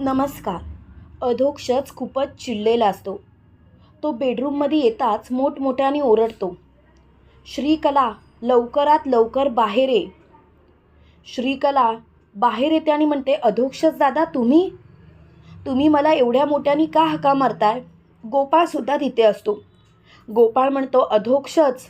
नमस्कार. अधोक्षच खूपच चिडलेला असतो. तो बेडरूममध्ये येताच मोठमोठ्याने ओरडतो. श्रीकला लवकरात लवकर बाहेर ये. श्रीकला बाहेर येते आणि म्हणते अधोक्षच दादा तुम्ही? तुम्ही मला एवढ्या मोठ्याने का हका मारताय? गोपाळसुद्धा तिथे असतो. गोपाळ म्हणतो अधोक्षच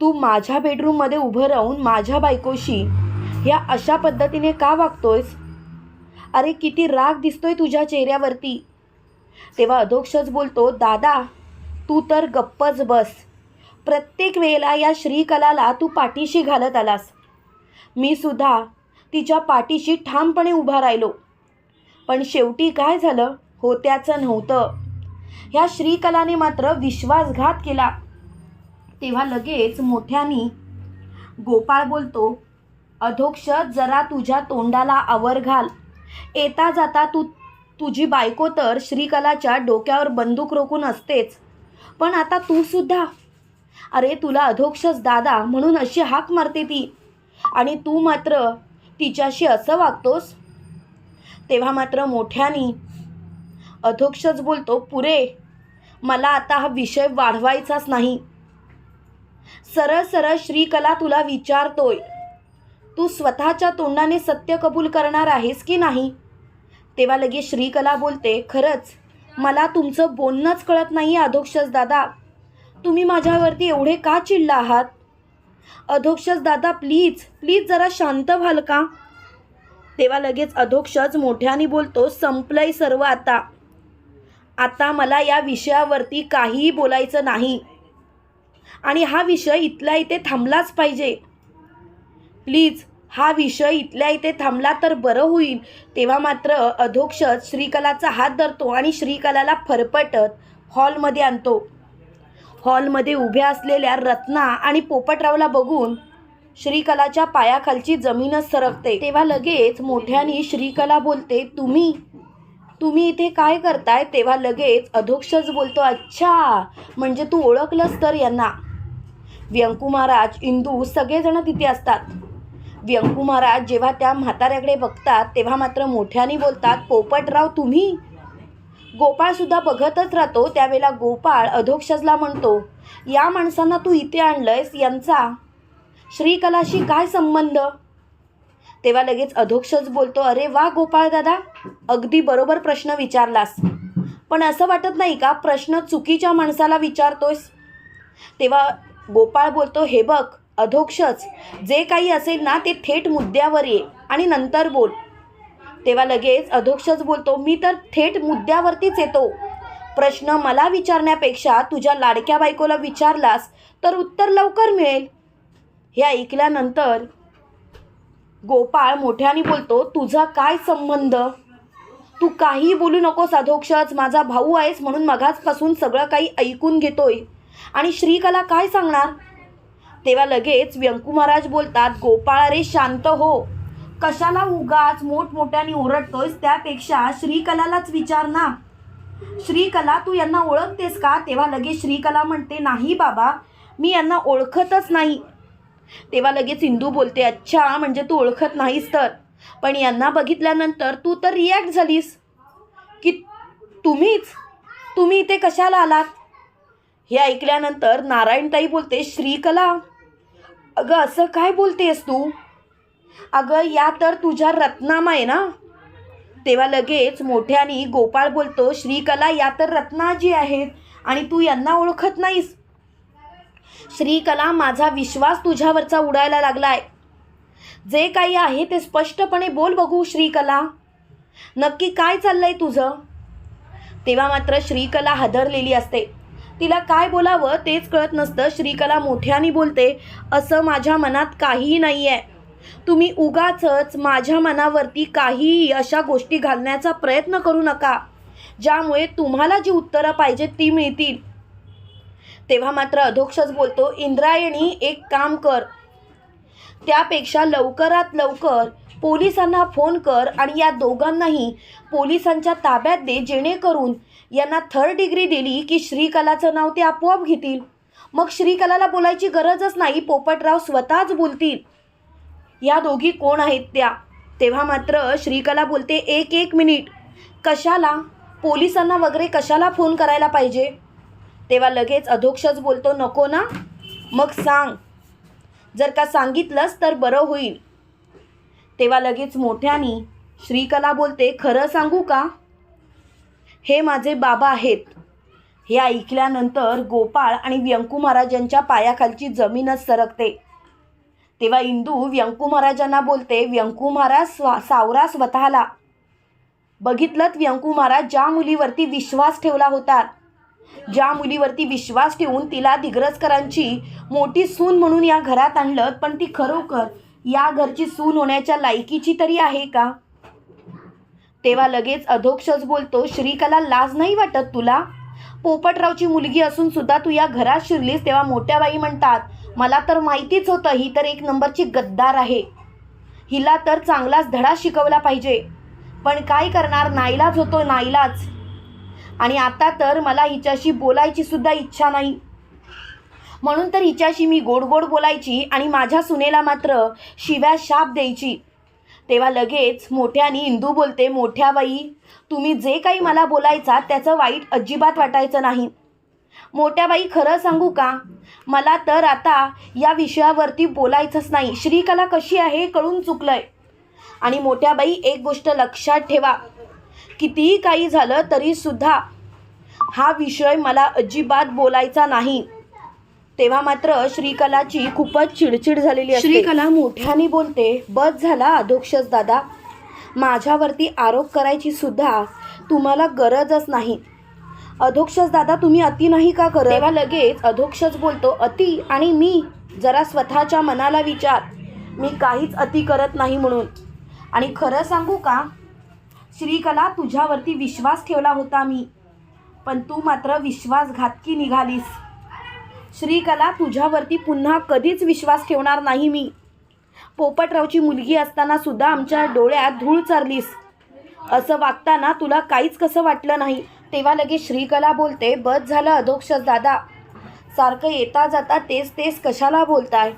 तू माझ्या बेडरूममध्ये उभं राहून माझ्या बायकोशी ह्या अशा पद्धतीने का वागतोयस? अरे किती राग दिसतोय तुझ्या चेहऱ्यावरती. तेव्हा अधोक्षच बोलतो दादा तू तर गप्पच बस. प्रत्येक वेळेला या श्रीकलाला तू पाठीशी घालत आलास. मी सुद्धा तिच्या पाठीशी ठामपणे उभा राहिलो. पण शेवटी काय झालं? होत्याचं नव्हतं. ह्या श्रीकलाने मात्र विश्वासघात केला. तेव्हा लगेच मोठ्यानी गोपाळ बोलतो अधोक्ष जरा तुझ्या तोंडाला आवर घाल. येता जाता तू तुझी बायको तर श्रीकलाच्या डोक्यावर बंदूक रोखून असतेच. पण आता तू सुद्धा. अरे तुला अधोक्षस दादा म्हणून अशी हाक मारते ती. आणि तू मात्र तिच्याशी असं वागतोस? तेव्हा मात्र मोठ्यानी अधोक्षच बोलतो पुरे मला आता हा विषय वाढवायचाच नाही. सरळ सरळ श्रीकला तुला विचारतोय. तू स्वतःच्या तोंडाने सत्य कबूल करणार आहेस की नाही? तेव्हा लगेच श्रीकला बोलते खरंच मला तुमचं बोलणंच कळत नाही अधोक्षस दादा. तुम्ही माझ्यावरती एवढे का चिडला आहात? अधोक्षस दादा प्लीज प्लीज जरा शांत व्हाल का? तेव्हा लगेच अधोक्षच मोठ्याने बोलतो संपलंय सर्व आता. आता मला या विषयावरती काहीही बोलायचं नाही. आणि हा विषय इथल्या इथे थांबलाच पाहिजे. प्लीज हा विषय इथल्या इथे थांबला तर बरं होईल. तेव्हा मात्र अधोक्षत श्रीकलाचा हात धरतो आणि श्रीकलाला फरफटत हॉलमध्ये आणतो. हॉलमध्ये उभ्या असलेल्या रत्ना आणि पोपटरावला बघून श्रीकलाच्या पायाखालची जमीनच सरकते. तेव्हा लगेच मोठ्याने श्रीकला बोलते तुम्ही? तुम्ही इथे काय करताय? तेव्हा लगेच अधोक्षच बोलतो अच्छा म्हणजे तू ओळखलंस तर यांना. व्यंकू महाराज इंदू सगळेजण तिथे असतात. व्यंकू महाराज जेव्हा त्या म्हाताऱ्याकडे बघतात तेव्हा मात्र मोठ्याने बोलतात पोपटराव तुम्ही? गोपाळसुद्धा बघतच राहतो. त्यावेळेला गोपाळ अधोक्षजला म्हणतो या माणसांना तू इथे आणलंयस यांचा श्रीकलाशी काय संबंध? तेव्हा लगेच अधोक्षज बोलतो अरे वा गोपाळ दादा अगदी बरोबर प्रश्न विचारलास. पण असं वाटत नाही का प्रश्न चुकीच्या माणसाला विचारतोयस? तेव्हा गोपाळ बोलतो हे बघ अधोक्षच. जे काही असेल ना ते थेट मुद्द्यावर ये आणि नंतर बोल. तेव्हा लगेच अधोक्षच बोलतो मी तर थेट मुद्द्यावरतीच येतो. प्रश्न मला विचारण्यापेक्षा तुझ्या लाडक्या बायकोला विचारलास तर उत्तर लवकर मिळेल. हे ऐकल्यानंतर गोपाळ मोठ्याने बोलतो तुझा काय संबंध? तू काही बोलू नकोस अधोक्षच. माझा भाऊ आहेस म्हणून मगाचपासून सगळं काही ऐकून घेतोय. आणि श्रीकला काय सांगणार? तेव्हा लगेच व्यंकू महाराज बोलतात गोपाळ रे शांत हो. कशाला उगाच मोठमोठ्याने ओरडतोयस? त्यापेक्षा श्रीकलालाच विचार ना. श्रीकला तू यांना ओळखतेस का? तेव्हा लगेच श्रीकला म्हणते नाही बाबा मी यांना ओळखतच नाही. तेव्हा लगेच इंदू बोलते अच्छा म्हणजे तू ओळखत नाहीस तर. पण यांना बघितल्यानंतर तू तर रिॲक्ट झालीस. की तुम्हीच? तुम्ही इथे कशाला आलात? हे ऐकल्यानंतर नारायणताई बोलते श्रीकला अगं असं काय बोलतेस तू? अगं या तर तुझ्या रत्नामा आहे ना? तेव्हा लगेच मोठ्याने गोपाळ बोलतो श्रीकला या तर रत्नाजी आहेत आणि तू यांना ओळखत नाहीस. श्रीकला माझा विश्वास तुझ्यावरचा उडायला लागलाय. जे काही आहे ते स्पष्टपणे बोल बघू श्रीकला. नक्की काय चाललंय तुझं? तेव्हा मात्र श्रीकला हादरलेली असते. तिला काय बोलावं तेच कळत नसतं. श्रीकला मोठ्याने बोलते असं माझ्या मनात काहीही नाही आहे तुम्ही उगाचच माझ्या मनावरती काहीही अशा गोष्टी घालण्याचा प्रयत्न करू नका ज्यामुळे तुम्हाला जी उत्तरं पाहिजे ती मिळतील. तेव्हा मात्र अधोक्षच बोलतो इंद्रायणी एक काम कर. त्यापेक्षा लवकरात लवकर पोलिसांना फोन कर आणि या दोघांनाही पोलिसांच्या ताब्यात दे जेणेकरून यांना थर्ड डिग्री दिली की श्रीकलाचं नाव ते आपोआप घेतील. मग श्रीकलाला बोलायची गरजच नाही पोपटराव स्वतःच बोलतील. या दोघी कोण आहेत त्या? तेव्हा मात्र श्रीकला बोलते एक एक मिनिट. कशाला? पोलिसांना वगैरे कशाला फोन करायला पाहिजे? तेव्हा लगेच अधोक्षच बोलतो नको ना. मग सांग. जर का सांगितलंस तर बरं होईल. तेव्हा लगेच मोठ्यानी श्रीकला बोलते खरं सांगू का? हे माझे बाबा आहेत. हे ऐकल्यानंतर गोपाळ आणि व्यंकू महाराजांच्या पायाखालची जमीनच सरकते. तेव्हा इंदू व्यंकू महाराजांना बोलते व्यंकू महाराज स्वा सावरा स्वतःला. बघितलं व्यंकू महाराज ज्या मुलीवरती विश्वास ठेवला होता ज्या मुलीवरती विश्वास ठेवून तिला दिग्रजकरांची मोठी सून म्हणून या घरात आणलं पण ती खरोखर या घरची सून होण्याच्या लायकीची तरी आहे का? तेव्हा लगेच अधोक्षच बोलतो श्रीकला लाज नाही वाटत तुला? पोपटरावची मुलगी असून सुद्धा तू या घरात शिरलीस तेव्हा मोठ्या बाई म्हणतात मला तर माहितीच होतं ही तर एक नंबरची गद्दार आहे. हिला तर चांगलाच धडा शिकवला पाहिजे. पण काय करणार? नाईलाज होतो नाईलाज. आणि आता तर मला हिच्याशी बोलायची सुद्धा इच्छा नाही. म्हणून तर हिच्याशी मी गोड गोड बोलायची आणि माझ्या सुनेला मात्र शिव्या शाप द्यायची. तेव्हा लगेच मोठ्यानी इंदू बोलते मोठ्या बाई तुम्ही जे काही मला बोलायचा त्याचं वाईट अजिबात वाटायचं नाही. मोठ्या बाई खरं सांगू का? मला तर आता या विषयावरती बोलायचंच नाही. श्रीकला कशी आहे कळून चुकलंय. आणि मोठ्या बाई एक गोष्ट लक्षात ठेवा. कितीही काही झालं तरीसुद्धा हा विषय मला अजिबात बोलायचा नाही. तेव्हा मात्र श्रीकलाची खूपच चिडचिड झालेली असते. श्रीकला मोठ्याने बोलते बस झाला अधोक्षच दादा. माझ्यावरती आरोप करायची सुद्धा तुम्हाला गरजच नाही. अधोक्षच दादा तुम्ही अति नाही का करत? तेव्हा लगेच अधोक्षच बोलतो अति आणि मी जरा स्वतःच्या मनाला विचार. मी काहीच अति करत नाही म्हणून. आणि खरं सांगू का? श्रीकला तुझ्यावरती विश्वास ठेवला होता मी. पण तू मात्र विश्वासघातकी निघालीस. श्रीकला तुझ्यावरती पुन्हा कधीच विश्वास ठेवणार नाही मी. पोपटरावची मुलगी असताना सुद्धा आमच्या डोळ्यात धूळ चारलीस. असं वागताना तुला काहीच कसं वाटलं नाही. तेव्हा लगेच श्रीकला बोलते बस झालं अधोक्षस दादा. सारखं येता जाता तेच तेच कशाला बोलताय?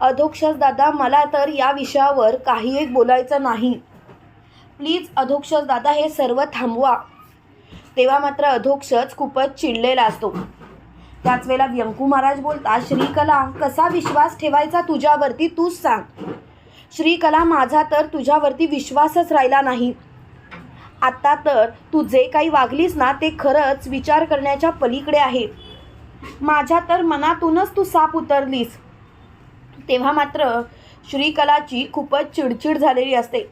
अधोक्षस दादा मला तर या विषयावर काही एक बोलायचं नाही. प्लीज अधोक्षस दादा हे सर्व थांबवा. तेव्हा मात्र अधोक्षच खूपच चिडलेला असतो. त्याच वेळेला व्यंकू महाराज बोलतात श्रीकला कसा विश्वास ठेवायचा तुझ्यावरती? तूच सांग. श्रीकला माझा तर तुझ्यावरती विश्वासच राहिला नाही. आत्ता तर तू जे काही वागलीस ना ते खरंच विचार करण्याच्या पलीकडे आहे. माझ्या तर मनातूनच तू साप उतरलीस. तेव्हा मात्र श्रीकलाची खूपच चिडचिड झालेली असते.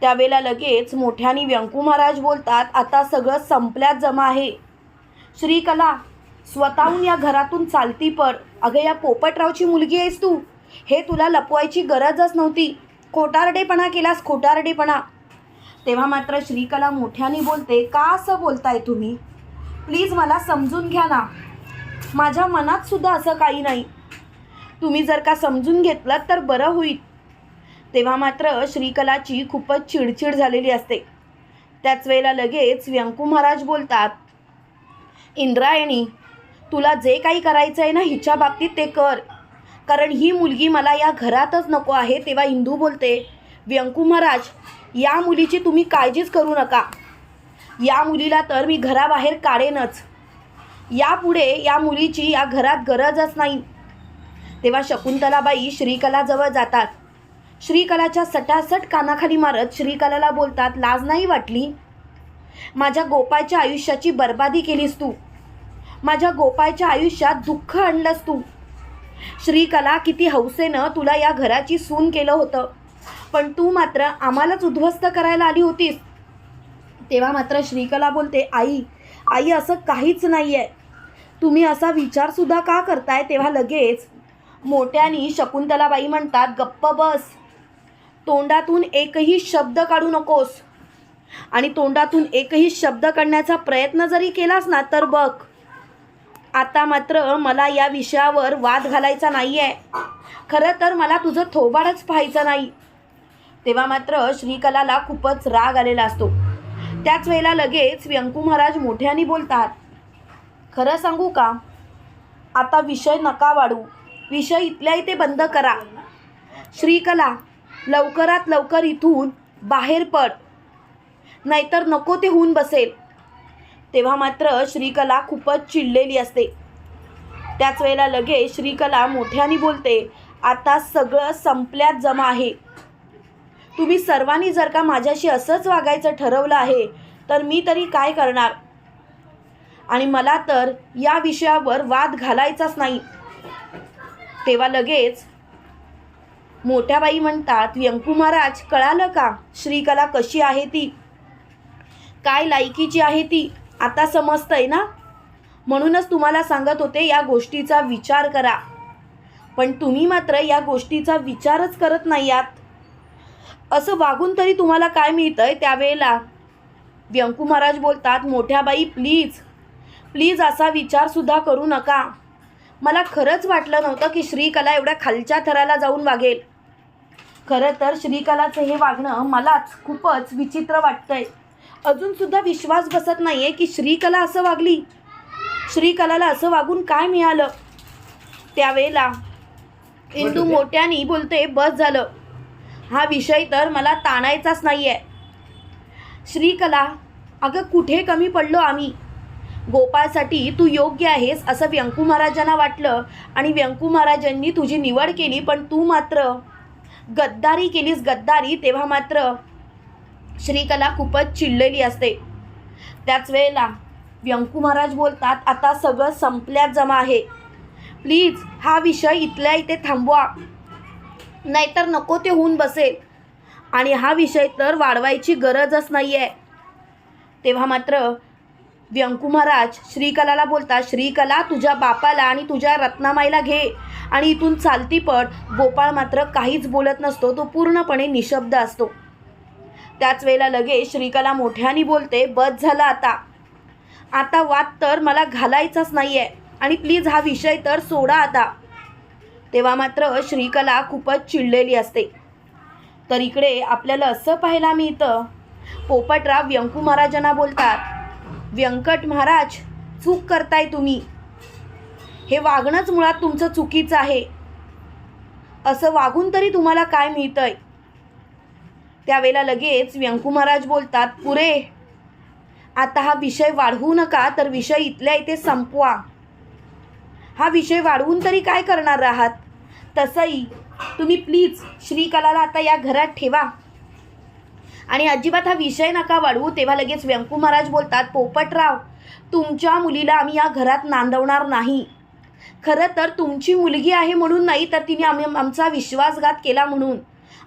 त्यावेळेला लगेच मोठ्याने व्यंकू महाराज बोलतात आता सगळं संपल्यात जमा आहे. श्रीकला स्वतःहून या घरातून चालती पड अगं या पोपटरावची मुलगी आहेस तू. हे तुला लपवायची गरजच नव्हती. खोटारडेपणा केलास खोटारडेपणा. तेव्हा मात्र श्रीकला मोठ्याने बोलते का असं बोलताय तुम्ही? प्लीज मला समजून घ्या ना. माझ्या मनात सुद्धा असं काही नाही. तुम्ही जर का समजून घेतलं तर बरं होईल. तेव्हा मात्र श्रीकलाची खूपच चिडचिड झालेली असते. त्याच वेळेला लगेच व्यंकू महाराज बोलतात इंद्रायणी तुला जे काही करायचं आहे ना हिच्या बाबतीत ते कर. कारण ही मुलगी मला या घरातच नको आहे तेव्हा इंदू बोलते व्यंकू महाराज या मुलीची तुम्ही काळजीच करू नका. या मुलीला तर मी घराबाहेर काढेनच. यापुढे या मुलीची या घरात गरजच नाही. तेव्हा शकुंतलाबाई श्रीकलाजवळ जातात. श्रीकलाच्या सटासट कानाखाली मारत श्रीकलाला बोलतात लाज नाही वाटली? माझ्या गोपाळच्या आयुष्याची बर्बादी केलीस तू. माझ्या गोपाळच्या आयुष्यात दुःख आणलंस तू. श्रीकला किती हौसेनं तुला या घराची सून केलं होतं. पण तू मात्र आम्हालाच उद्ध्वस्त करायला आली होतीस. तेव्हा मात्र श्रीकला बोलते आई आई असं काहीच नाही आहे तुम्ही असा विचारसुद्धा का करताय? तेव्हा लगेच मोठ्यानी शकुंतलाबाई म्हणतात गप्प बस. तोंडातून एकही शब्द काढू नकोस. आणि तोंडातून एकही शब्द काढण्याचा प्रयत्न जरी केलास ना तर बघ. आता मात्र मला या विषयावर वाद घालायचा नाही आहे खरं तर मला तुझं थोबाडच पाहायचं नाही. तेव्हा मात्र श्रीकलाला खूपच राग आलेला असतो. त्याच वेळेला लगेच व्यंकू महाराज मोठ्याने बोलतात खरं सांगू का? आता विषय नका वाढू. विषय इथल्या इथे बंद करा. श्रीकला लवकरात लवकर इथून बाहेर पड. नाहीतर नको ते होऊन बसेल. तेव्हा मात्र श्रीकला खूपच चिडलेली असते. त्याच वेळेला लगेच श्रीकला मोठ्याने बोलते आता सगळं संपल्यात जमा आहे. तुम्ही सर्वांनी जर का माझ्याशी असंच वागायचं ठरवलं आहे तर मी तरी काय करणार? आणि मला तर या विषयावर वाद घालायचाच नाही. तेव्हा लगेच मोठ्याबाई म्हणतात व्यंकू महाराज कळालं का? श्रीकला कशी आहे ती? काय लायकीची आहे ती? आता समजतंय ना? म्हणूनच तुम्हाला सांगत होते या गोष्टीचा विचार करा. पण तुम्ही मात्र या गोष्टीचा विचारच करत नाही आहात असं वागून तरी तुम्हाला काय मिळतं आहे त्यावेळेला? व्यंकू महाराज बोलतात मोठ्या बाई प्लीज प्लीज असा विचारसुद्धा करू नका. मला खरंच वाटलं नव्हतं की श्रीकला एवढ्या खालच्या थराला जाऊन वागेल. खरं तर श्रीकलाचं हे वागणं मलाच खूपच विचित्र वाटतंय. अजूनसुद्धा विश्वास बसत नाही आहे की श्रीकला असं वागली. श्रीकलाला असं वागून काय मिळालं? त्यावेळेला इंदू मोठ्यानी बोलते बस झालं. हा विषय तर मला ताणायचाच नाही आहे श्रीकला अगं कुठे कमी पडलो आम्ही? गोपाळसाठी तू योग्य आहेस असं व्यंकू महाराजांना वाटलं आणि व्यंकू महाराजांनी तुझी निवड केली पण तू मात्र गद्दारी केलीस गद्दारी तेव्हा मात्र श्रीकला खूपच चिडलेली असते. त्याच वेळेला व्यंकू महाराज बोलतात आता सगळं संपल्यात जमा आहे. प्लीज हा विषय इथल्या इथे थांबवा. नाहीतर नको ते होऊन बसेल. आणि हा विषय तर वाढवायची गरजच नाही आहे तेव्हा मात्र व्यंकू महाराज श्रीकलाला बोलतात श्रीकला तुझ्या बापाला आणि तुझ्या रत्नामाईला घे. आणि इथून चालती पट गोपाळ मात्र काहीच बोलत नसतो तो पूर्णपणे निशब्द असतो. त्याच वेळेला लगेच श्रीकला मोठ्याने बोलते बस झाला आता. आता वाद तर मला घालायचाच नाही आहे आणि प्लीज हा विषय तर सोडा आता. तेव्हा मात्र श्रीकला खूपच चिडलेली असते. तर इकडे आपल्याला असं पाहायला मिळतं पोपटराव व्यंकू महाराजांना बोलतात व्यंकट महाराज चूक करताय तुम्ही. हे वागणंच मुळात तुमचं चुकीचं आहे. असं वागून तरी तुम्हाला काय मिळतंय? त्यावेळेला लगेच व्यंकू महाराज बोलतात पुरे आता हा विषय वाढवू नका तर विषय इथल्या इथे संपवा. हा विषय वाढवून तरी काय करणार आहात? तसंही तुम्ही प्लीज श्रीकलाला आता या घरात ठेवा. आणि अजिबात हा विषय नका वाढवू तेव्हा लगेच व्यंकू महाराज बोलतात पोपटराव तुमच्या मुलीला आम्ही या घरात नांदवणार नाही. खरं तर तुमची मुलगी आहे म्हणून नाही तर तिने आम्ही आमचा विश्वासघात केला म्हणून.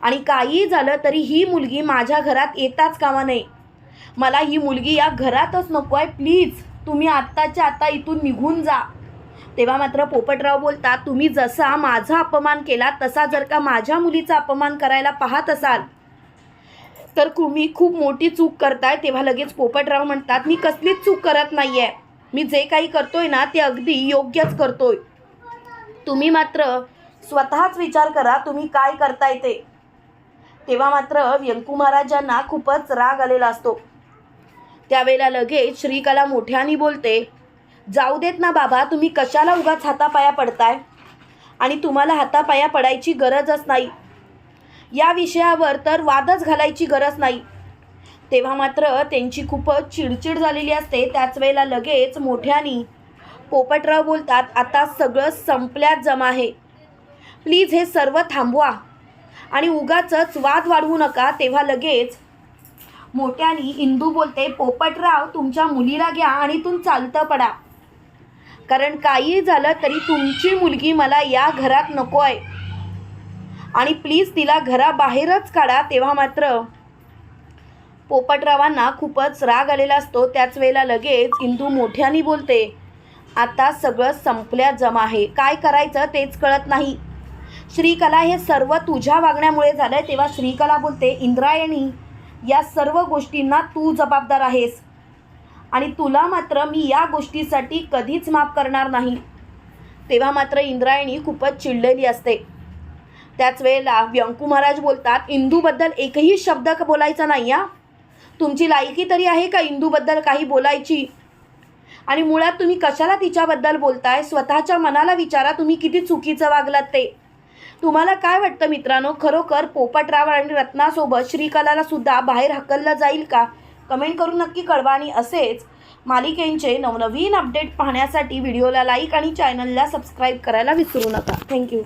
आणि काहीही झालं तरी ही मुलगी माझ्या घरात येताच कामा नये. मला ही मुलगी या घरातच नको आहे प्लीज. तुम्ही आत्ताच्या आत्ता इथून निघून जा. तेव्हा मात्र पोपटराव बोलतात तुम्ही जसा माझा अपमान केला तसा जर का माझ्या मुलीचा अपमान करायला पाहत असाल. तर तुम्ही खूप मोठी चूक करताय. तेव्हा लगेच पोपटराव म्हणतात मी कसलीच चूक करत नाही आहे मी जे काही करतोय ना ते अगदी योग्यच करतोय. तुम्ही मात्र स्वतःच विचार करा तुम्ही काय करताय ते. तेव्हा मात्र व्यंकू महाराजांना खूपच राग आलेला असतो. त्यावेळेला लगेच श्रीकला मोठ्याने बोलते जाऊ देत ना बाबा तुम्ही कशाला उगाच हातापाया पडताय? आणि तुम्हाला हातापाया पडायची गरजच नाही. या विषयावर तर वादच घालायची गरज नाही. तेव्हा मात्र त्यांची खूपच चिडचिड झालेली असते. त्याच वेळेला लगेच मोठ्यानी पोपटराव बोलतात आता सगळं संपल्यात जमा आहे प्लीज हे सर्व थांबवा. आणि उगाचच वाद वाढवू नका तेव्हा लगेच मोठ्यानी इंदू बोलते पोपटराव तुमच्या मुलीला घ्या आणि तुम चालतं पडा. कारण काही झालं तरी तुमची मुलगी मला या घरात नको आहे आणि प्लीज तिला घराबाहेरच काढा तेव्हा मात्र. पोपटरावांना खूपच राग आलेला असतो. त्याच वेळेला लगेच इंदू मोठ्याने बोलते आता सगळं संपल्या जमा आहे. काय करायचं तेच कळत नाही. श्रीकला हे सर्व तुझ्या वागण्यामुळे झालं आहे तेव्हा श्रीकला बोलते इंद्रायणी या सर्व गोष्टींना तू जबाबदार आहेस. आणि तुला मात्र मी या गोष्टीसाठी कधीच माफ करणार नाही. तेव्हा मात्र इंद्रायणी खूपच चिडलेली असते. त्याच वेळेला व्यंकू महाराज बोलतात इंदूबद्दल एकही शब्द बोलायचा नाही या तुमची लायकी तरी आहे का इंदूबद्दल काही बोलायची? आणि मुळात तुम्ही कशाला तिच्याबद्दल बोलताय? स्वतःच्या मनाला विचारा तुम्ही किती चुकीचं वागलात ते. तुम्हाला काय वाटतं मित्रांनो? खरोखर पोपटराव आणि रत्नासोबत श्रीकलाला सुद्धा बाहेर हकललं जाईल का? कमेंट करून नक्की कळवा आणि असेच मालिकेंचे नवनवीन अपडेट पाहण्यासाठी व्हिडिओला लाईक आणि चॅनलला सबस्क्राईब करायला विसरू नका. थँक्यू.